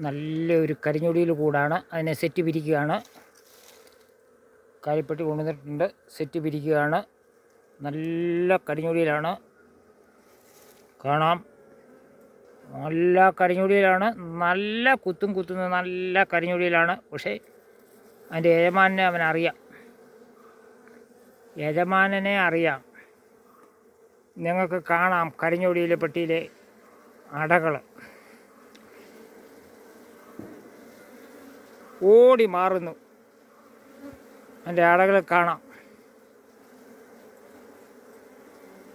നല്ലൊരു കരിഞ്ഞൊടിയിൽ കൂടാണ്. അതിനെ സെറ്റ് പിരിക്കുകയാണ്. കാലിപ്പെട്ടി കൊണ്ടുവന്നിട്ടുണ്ട്. സെറ്റ് പിരിക്കുകയാണ്. നല്ല കരിഞ്ഞൊടിയിലാണ്. കാണാം. നല്ല കരിഞ്ഞൊടിയിലാണ്. നല്ല കുത്തും കുത്തുന്ന നല്ല കരിഞ്ഞൊടിയിലാണ്. പക്ഷേ അതിന്റെ യജമാനെ അവനറിയാം യജമാനനെ അറിയാം. നിങ്ങൾക്ക് കാണാം കരിഞ്ഞൊടിയിലെ പെട്ടിയിലെ അടകൾ ഓടി മാറുന്നു. അതിന്റെ ആടകളെ കാണാം.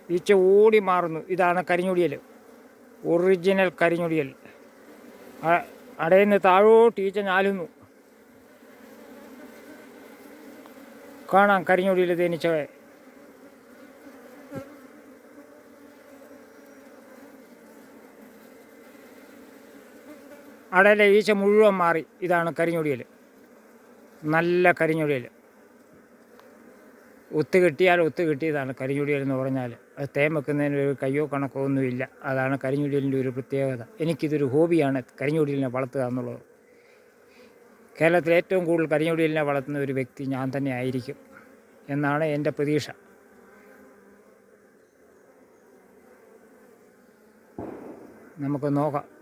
ഈച്ച ഓടി മാറുന്നു. ഇതാണ് കരിഞ്ഞൊടിയൽ. ഒറിജിനൽ കരിഞ്ഞൊടിയൽ. അടയിൽ നിന്ന് താഴോട്ട് ഈച്ച ഞാലുന്നു. കാണാം കരിഞ്ഞൊടിയിൽ തേനീച്ചകളെ. അടയിലെ ഈച്ച മുഴുവൻ മാറി. ഇതാണ് കരിഞ്ഞൊടിയൽ. നല്ല കരിഞ്ഞൊടിയൽ. ഒത്തു കിട്ടിയാൽ ഒത്തു കിട്ടിയതാണ് കരിഞ്ഞൊടിയൽ എന്ന് പറഞ്ഞാൽ. അത് തേൻ വെക്കുന്നതിന് ഒരു കയ്യോ കണക്കോ ഒന്നുമില്ല. അതാണ് കരിഞ്ഞൊടിയലിന്റെ ഒരു പ്രത്യേകത. എനിക്കിതൊരു ഹോബിയാണ് കരിഞ്ഞൊടിയലിനെ വളർത്തുക എന്നുള്ളത്. കേരളത്തിൽ ഏറ്റവും കൂടുതൽ കരിഞ്ഞൊടിയലിനെ വളർത്തുന്ന ഒരു വ്യക്തി ഞാൻ തന്നെ ആയിരിക്കും എന്നാണ് എന്റെ പ്രതീക്ഷ. നമുക്ക് നോക്കാം.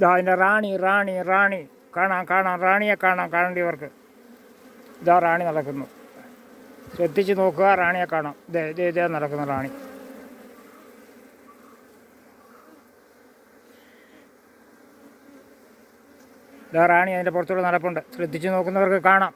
ഇതാ അതിന്റെ റാണി റാണി റാണി. കാണാം കാണാം. റാണിയെ കാണാം കാണേണ്ടിയവർക്ക്. ഇതാ റാണി നടക്കുന്നു. ശ്രദ്ധിച്ച് നോക്കുക റാണിയെ കാണാം. ഇതേ ഇതേ ഇതേ നടക്കുന്ന റാണി. ഇതാ റാണി അതിന്റെ പുറത്തൂടെ നടപ്പുണ്ട്. ശ്രദ്ധിച്ച് നോക്കുന്നവർക്ക് കാണാം.